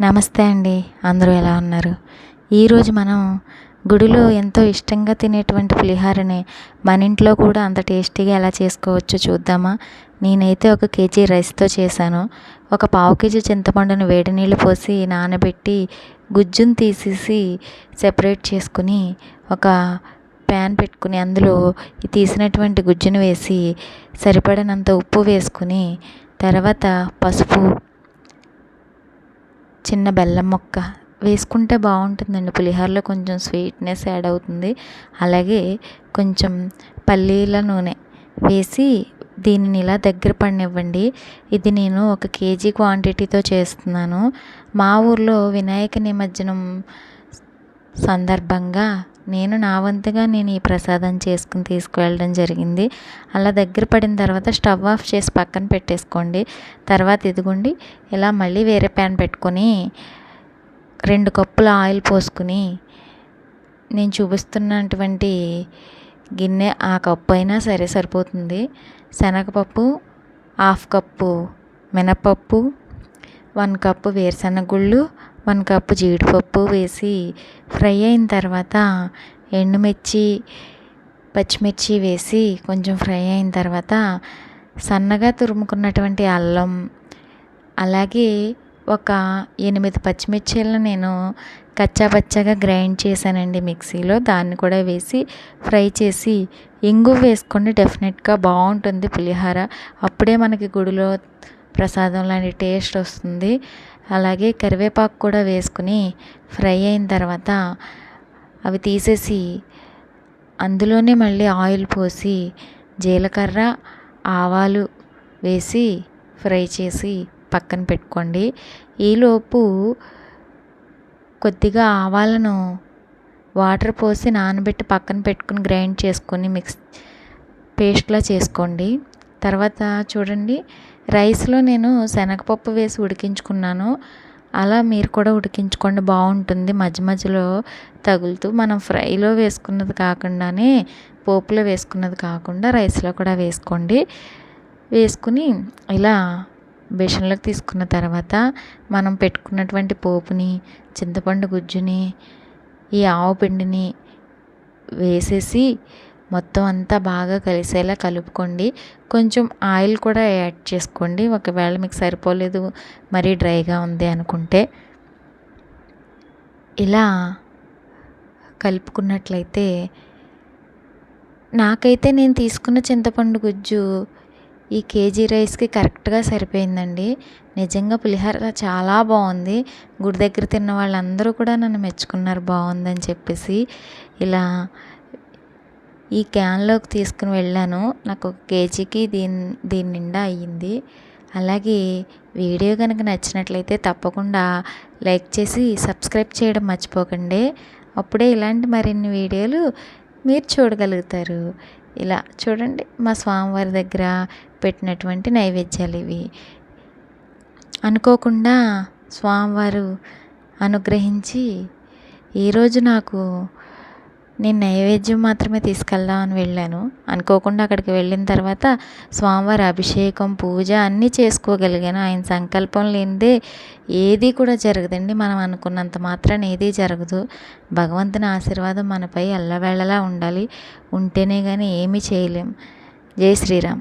నమస్తే అండి. అందరూ ఎలా ఉన్నారు? ఈరోజు మనం గుడిలో ఎంతో ఇష్టంగా తినేటువంటి పులిహారని మన ఇంట్లో కూడా అంత టేస్టీగా ఎలా చేసుకోవచ్చో చూద్దామా? నేనైతే ఒక కేజీ రైస్తో చేశాను. ఒక పావు కేజీ చింతపండును వేడి నీళ్ళు పోసి నానబెట్టి గుజ్జును తీసేసి సెపరేట్ చేసుకుని ఒక ప్యాన్ పెట్టుకుని అందులో తీసినటువంటి గుజ్జును వేసి సరిపడినంత ఉప్పు వేసుకుని తర్వాత పసుపు చిన్న బెల్లం ముక్క వేసుకుంటే బాగుంటుందండి. పులిహోరలో కొంచెం స్వీట్నెస్ యాడ్ అవుతుంది. అలాగే కొంచెం పల్లీల నూనె వేసి దీనిని ఇలా దగ్గర పడినివ్వండి. ఇది నేను ఒక కేజీ క్వాంటిటీతో చేస్తున్నాను. మా ఊర్లో వినాయక నిమజ్జనం సందర్భంగా నేను నా వంతుగా నేను ఈ ప్రసాదం చేసుకుని తీసుకువెళ్ళడం జరిగింది. అలా దగ్గర పడిన తర్వాత స్టవ్ ఆఫ్ చేసి పక్కన పెట్టేసుకోండి. తర్వాత ఇదిగోండి ఇలా మళ్ళీ వేరే ప్యాన్ పెట్టుకొని రెండు కప్పుల ఆయిల్ పోసుకుని నేను చూపిస్తున్నటువంటి గిన్నె ఆ కప్పు అయినా సరే సరిపోతుంది. శనగపప్పు హాఫ్ కప్పు మినపప్పు వన్ కప్పు వేరుశనగ గుళ్ళు వన్ కప్పు జీడిపప్పు వేసి ఫ్రై అయిన తర్వాత ఎండుమిర్చి పచ్చిమిర్చి వేసి కొంచెం ఫ్రై అయిన తర్వాత సన్నగా తురుముకున్నటువంటి అల్లం అలాగే ఒక ఎనిమిది పచ్చిమిర్చీలను నేను కచ్చాపచ్చాగా గ్రైండ్ చేశానండి మిక్సీలో. దాన్ని కూడా వేసి ఫ్రై చేసి ఇంగు వేసుకోండి డెఫినెట్గా బాగుంటుంది పులిహోర. అప్పుడే మనకి గుడిలో ప్రసాదం లాంటి టేస్ట్ వస్తుంది. అలాగే కరివేపాకు కూడా వేసుకుని ఫ్రై అయిన తర్వాత అవి తీసేసి అందులోనే మళ్ళీ ఆయిల్ పోసి జీలకర్ర ఆవాలు వేసి ఫ్రై చేసి పక్కన పెట్టుకోండి. ఈలోపు కొద్దిగా ఆవాలను వాటర్ పోసి నానబెట్టి పక్కన పెట్టుకుని గ్రైండ్ చేసుకొని మిక్స్ పేస్ట్లా చేసుకోండి. తర్వాత చూడండి రైస్లో నేను శనగపప్పు వేసి ఉడికించుకున్నాను. అలా మీరు కూడా ఉడికించుకోండి బాగుంటుంది. మధ్య మధ్యలో తగులుతూ మనం ఫ్రైలో వేసుకున్నది కాకుండానే పోపులో వేసుకున్నది కాకుండా రైస్లో కూడా వేసుకోండి. వేసుకుని ఇలా బేషన్లోకి తీసుకున్న తర్వాత మనం పెట్టుకున్నటువంటి పోపుని చింతపండు గుజ్జుని ఈ ఆవు పిండిని వేసేసి మొత్తం అంతా బాగా కలిసేలా కలుపుకోండి. కొంచెం ఆయిల్ కూడా యాడ్ చేసుకోండి. ఒకవేళ మీకు సరిపోలేదు మరీ డ్రైగా ఉంది అనుకుంటే. ఇలా కలుపుకున్నట్లయితే నాకైతే నేను తీసుకున్న చింతపండు గుజ్జు ఈ కేజీ రైస్కి కరెక్ట్గా సరిపోయిందండి. నిజంగా పులిహోర చాలా బాగుంది. గుడి దగ్గర తిన్న వాళ్ళందరూ కూడా నన్ను మెచ్చుకున్నారు బాగుందని చెప్పేసి. ఇలా ఈ క్యాన్లోకి తీసుకుని వెళ్ళాను. నాకు ఒక కేజీకి దీని దీని నిండా అయ్యింది. అలాగే వీడియో కనుక నచ్చినట్లయితే తప్పకుండా లైక్ చేసి సబ్స్క్రైబ్ చేయడం మర్చిపోకండి. అప్పుడే ఇలాంటి మరిన్ని వీడియోలు మీరు చూడగలుగుతారు. ఇలా చూడండి మా స్వామివారి దగ్గర పెట్టినటువంటి నైవేద్యాలు ఇవి. అనుకోకుండా స్వామివారు అనుగ్రహించి ఈరోజు నాకు నేను నైవేద్యం మాత్రమే తీసుకెళ్దామని వెళ్ళాను. అనుకోకుండా అక్కడికి వెళ్ళిన తర్వాత స్వామివారి అభిషేకం పూజ అన్నీ చేసుకోగలిగాను. ఆయన సంకల్పం లేనిదే ఏది కూడా జరగదండి. మనం అనుకున్నంత మాత్రాన ఏదీ జరగదు. భగవంతుని ఆశీర్వాదం మనపై ఎల్లవేళలా ఉండాలి. ఉంటేనే కానీ ఏమీ చేయలేం. జై శ్రీరామ్.